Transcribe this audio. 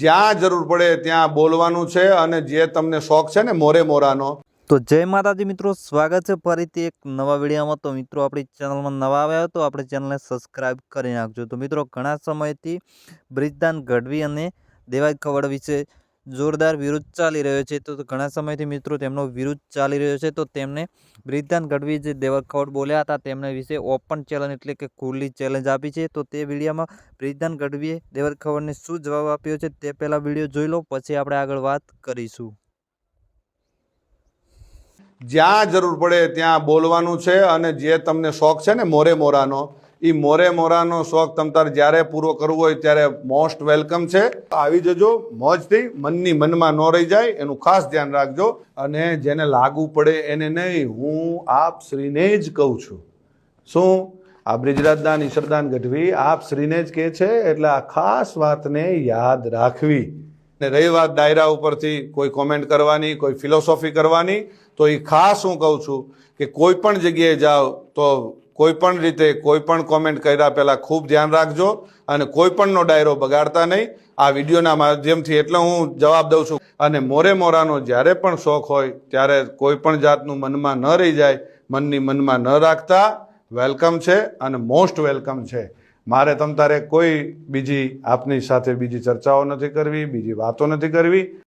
જ્યાં જરૂર પડે ત્યાં બોલવાનું છે અને જે તમને શોખ છે ને મોરે મોરાનો. તો જય માતાજી મિત્રો, સ્વાગત છે ફરીથી એક નવા વિડીયોમાં. તો મિત્રો, આપણી ચેનલમાં નવા આવ્યા તો આપણી ચેનલને સબસ્ક્રાઈબ કરી નાખજો. તો મિત્રો, ઘણા સમયથી બ્રિજદાન ગઢવી અને દેવાઈ ખવડ વિશે જોરદાર વિરોધ ચાલી રહ્યો છે. તો ઘણા સમયથી મિત્રો તેમનો વિરોધ ચાલી રહ્યો છે. તો તેમને બ્રિજદાન ગઢવી જે દેવરખવડ બોલ્યા હતા તેમના વિશે ઓપન ચેલેન્જ એટલે કે ખુલ્લી ચેલેન્જ આપી છે. તો તે વિડીયોમાં બ્રિજદાન ગઢવીએ દેવરખવડને શું જવાબ આપ્યો છે તે પહેલાં વીડિયો જોઈ લો. પછી આપણે આગળ વાત કરીશું. જ્યાં જરૂર પડે ત્યાં બોલવાનું છે અને જે તમને શોખ છે ને મોરે મોરાનો એ મોરે મોરાનો શોખ તમ તારે જ્યારે પૂરો કરવો હોય ત્યારે મોસ્ટ વેલકમ છે. આવી જજો, મોજથી મનની મનમાં ન રહી જાય, એનું ખાસ ધ્યાન રાખજો અને જેને લાગુ પડે એને નહીં, હું આપ શ્રીને જ કહું છું. શું? આ બ્રિજરાજદાન ઈશ્વરદાન ગઢવી આપ શ્રીને જ કહે છે, એટલે આ ખાસ વાતને યાદ રાખવી. ને રહી વાત ડાયરા ઉપરથી, કોઈ કોમેન્ટ કરવાની, કોઈ ફિલોસોફી કરવાની, તો એ ખાસ હું કહું છું કે કોઈ પણ જગ્યાએ જાઓ તો કોઈ પણ રીતે કોઈ પણ કોમેન્ટ કર્યા પહેલાં ખૂબ ધ્યાન રાખજો અને કોઈ પણનો ડાયરો બગાડતા નહીં. આ વિડીયોના માધ્યમથી એટલે હું જવાબ દઉં છું. અને મોરે મોરાનો જ્યારે પણ શોખ હોય, ત્યારે કોઈ પણ જાતનું મનમાં ન રહી જાય, મનની મનમાં ન રાખતા વેલકમ છે અને મોસ્ટ વેલકમ છે. મારે તમ તારે કોઈ બીજી આપની સાથે બીજી ચર્ચાઓ નથી કરવી, બીજી વાતો નથી કરવી.